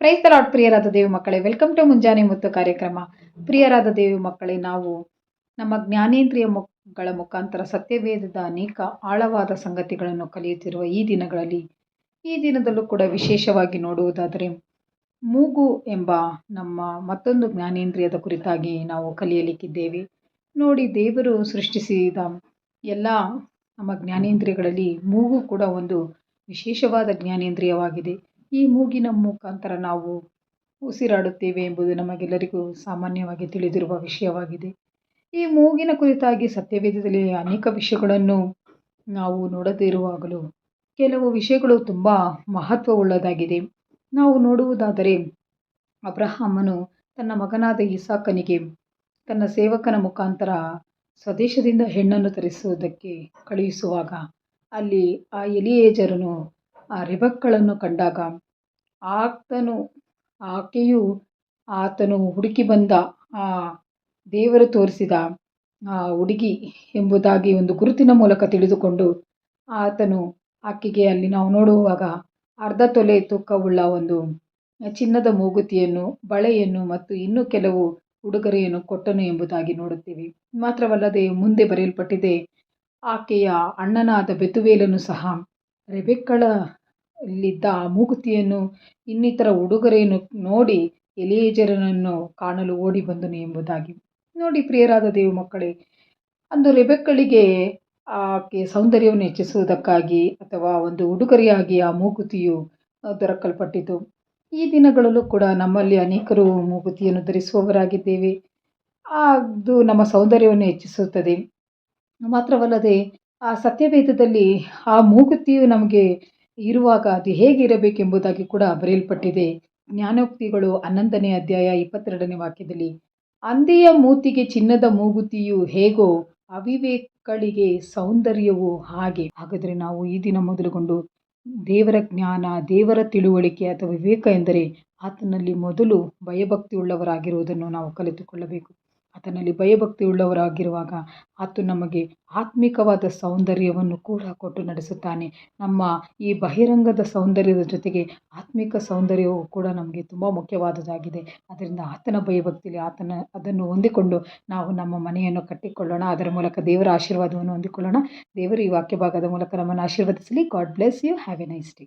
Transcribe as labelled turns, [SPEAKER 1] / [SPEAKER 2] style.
[SPEAKER 1] Price lord ಪ್ರಿಯರಾದ ದೇವಿ ಮಕ್ಕಳೇ. Welcome to ಮುಂಜಾನೆ ಮುತ್ತು ಕಾರ್ಯಕ್ರಮ. ಪ್ರಿಯರಾದ ದೇವಿ ಮಕ್ಕಳೇ, ನಾವು ನಮ್ಮ ಜ್ಞಾನೇಂದ್ರಿಯ ಮುಖಗಳ ಮುಖಾಂತರ ಸತ್ಯವೇದದ ಅನೇಕ ಆಳವಾದ ಸಂಗತಿಗಳನ್ನು ಕಲಿಯುತ್ತಿರುವ ಈ ದಿನಗಳಲ್ಲಿ, ಈ ದಿನದಲ್ಲೂ ಕೂಡ ವಿಶೇಷವಾಗಿ ನೋಡುವುದಾದರೆ, ಮೂಗು ಎಂಬ ನಮ್ಮ ಮತ್ತೊಂದು ಜ್ಞಾನೇಂದ್ರಿಯದ ಕುರಿತಾಗಿ ನಾವು ಕಲಿಯಲಿಕ್ಕಿದ್ದೇವೆ. ನೋಡಿ, ದೇವರು ಸೃಷ್ಟಿಸಿದ ಎಲ್ಲ ನಮ್ಮ ಜ್ಞಾನೇಂದ್ರಿಯಗಳಲ್ಲಿ ಮೂಗು ಕೂಡ ಒಂದು ವಿಶೇಷವಾದ ಜ್ಞಾನೇಂದ್ರಿಯವಾಗಿದೆ. ಈ ಮೂಗಿನ ಮುಖಾಂತರ ನಾವು ಉಸಿರಾಡುತ್ತೇವೆ ಎಂಬುದು ನಮಗೆಲ್ಲರಿಗೂ ಸಾಮಾನ್ಯವಾಗಿ ತಿಳಿದಿರುವ ವಿಷಯವಾಗಿದೆ. ಈ ಮೂಗಿನ ಕುರಿತಾಗಿ ಸತ್ಯವೇದದಲ್ಲಿ ಅನೇಕ ವಿಷಯಗಳನ್ನು ನಾವು ನೋಡದಿರುವಾಗಲೂ ಕೆಲವು ವಿಷಯಗಳು ತುಂಬ ಮಹತ್ವವುಳ್ಳದಾಗಿದೆ. ನಾವು ನೋಡುವುದಾದರೆ, ಅಬ್ರಹಾಮನು ತನ್ನ ಮಗನಾದ ಇಸಾಕನಿಗೆ ತನ್ನ ಸೇವಕನ ಮುಖಾಂತರ ಸ್ವದೇಶದಿಂದ ಹೆಣ್ಣನ್ನು ತರಿಸುವುದಕ್ಕೆ ಕಳುಹಿಸುವಾಗ ಅಲ್ಲಿ ಆ ಎಲಿಯೇಜರನು ಆ ರಿಬಕ್ಗಳನ್ನು ಕಂಡಾಗ ಆತನು, ಆಕೆಯು ಆತನು ಹುಡುಕಿ ಬಂದ ಆ ದೇವರು ತೋರಿಸಿದ ಆ ಹುಡುಗಿ ಎಂಬುದಾಗಿ ಒಂದು ಗುರುತಿನ ಮೂಲಕ ತಿಳಿದುಕೊಂಡು ಆತನು ಆಕೆಗೆ ಅಲ್ಲಿ ನಾವು ನೋಡುವಾಗ ಅರ್ಧ ತೊಲೆ ತೂಕವುಳ್ಳ ಒಂದು ಚಿನ್ನದ ಮೂಗುತಿಯನ್ನು, ಬಳೆಯನ್ನು ಮತ್ತು ಇನ್ನೂ ಕೆಲವು ಉಡುಗೊರೆಯನ್ನು ಕೊಟ್ಟನು ಎಂಬುದಾಗಿ ನೋಡುತ್ತೇವೆ. ಮಾತ್ರವಲ್ಲದೆ ಮುಂದೆ ಬರೆಯಲ್ಪಟ್ಟಿದೆ, ಆಕೆಯ ಅಣ್ಣನಾದ ಬೆತುವೇಲನು ಸಹ ರೆಬೆಕ್ಕಳಲ್ಲಿದ್ದ ಆ ಮೂಗುತಿಯನ್ನು, ಇನ್ನಿತರ ಉಡುಗೊರೆಯನ್ನು ನೋಡಿ ಎಲಿಯೇಜರನನ್ನು ಕಾಣಲು ಓಡಿ ಬಂದನು ಎಂಬುದಾಗಿ. ನೋಡಿ ಪ್ರಿಯರಾದ ದೇವ ಮಕ್ಕಳೇ, ಅಂದು ರೆಬೆಕ್ಕಳಿಗೆ ಆಕೆ ಸೌಂದರ್ಯವನ್ನು ಹೆಚ್ಚಿಸುವುದಕ್ಕಾಗಿ ಅಥವಾ ಒಂದು ಉಡುಗೊರೆಯಾಗಿ ಆ ಮೂಗುತಿಯು ದೊರಕಲ್ಪಟ್ಟಿತು. ಈ ದಿನಗಳಲ್ಲೂ ಕೂಡ ನಮ್ಮಲ್ಲಿ ಅನೇಕರು ಮೂಗುತಿಯನ್ನು ಧರಿಸುವವರಾಗಿದ್ದೇವೆ. ಅದು ನಮ್ಮ ಸೌಂದರ್ಯವನ್ನು ಹೆಚ್ಚಿಸುತ್ತದೆ. ಮಾತ್ರವಲ್ಲದೆ ಆ ಸತ್ಯವೇದದಲ್ಲಿ ಆ ಮೂಗುತಿಯು ನಮಗೆ ಇರುವಾಗ ಅದು ಹೇಗಿರಬೇಕೆಂಬುದಾಗಿ ಕೂಡ ಬರೆಯಲ್ಪಟ್ಟಿದೆ. ಜ್ಞಾನೋಕ್ತಿಗಳು ಹನ್ನೊಂದನೇ ಅಧ್ಯಾಯ ಇಪ್ಪತ್ತೆರಡನೇ ವಾಕ್ಯದಲ್ಲಿ, ಅಂದೆಯ ಮೂತಿಗೆ ಚಿನ್ನದ ಮೂಗುತಿಯು ಹೇಗೋ ಅವಿವೇಕಗಳಿಗೆ ಸೌಂದರ್ಯವು ಹಾಗೆ. ಹಾಗಾದರೆ ನಾವು ಈ ದಿನ ಮೊದಲುಗೊಂಡು ದೇವರ ಜ್ಞಾನ, ದೇವರ ತಿಳುವಳಿಕೆ ಅಥವಾ ವಿವೇಕ ಎಂದರೆ ಆತನಲ್ಲಿ ಮೊದಲು ಭಯಭಕ್ತಿ ಉಳ್ಳವರಾಗಿರುವುದನ್ನು ನಾವು ಕಲಿತುಕೊಳ್ಳಬೇಕು. ಆತನಲ್ಲಿ ಭಯಭಕ್ತಿ ಉಳ್ಳವರಾಗಿರುವಾಗ ಆತ ನಮಗೆ ಆತ್ಮಿಕವಾದ ಸೌಂದರ್ಯವನ್ನು ಕೂಡ ಕೊಟ್ಟು ನಡೆಸುತ್ತಾನೆ. ನಮ್ಮ ಈ ಬಹಿರಂಗದ ಸೌಂದರ್ಯದ ಜೊತೆಗೆ ಆತ್ಮಿಕ ಸೌಂದರ್ಯವು ಕೂಡ ನಮಗೆ ತುಂಬ ಮುಖ್ಯವಾದುದಾಗಿದೆ ಅದರಿಂದ ಆತನ ಭಯಭಕ್ತಿಯಲ್ಲಿ ಆತನ ಅದನ್ನು ಹೊಂದಿಕೊಂಡು ನಾವು ನಮ್ಮ ಮನೆಯನ್ನು ಕಟ್ಟಿಕೊಳ್ಳೋಣ. ಅದರ ಮೂಲಕ ದೇವರ ಆಶೀರ್ವಾದವನ್ನು ಹೊಂದಿಕೊಳ್ಳೋಣ. ದೇವರು ಈ ವಾಕ್ಯ ಭಾಗದ ಮೂಲಕ ನಮ್ಮನ್ನು ಆಶೀರ್ವದಿಸಲಿ. God bless you. Have a nice day.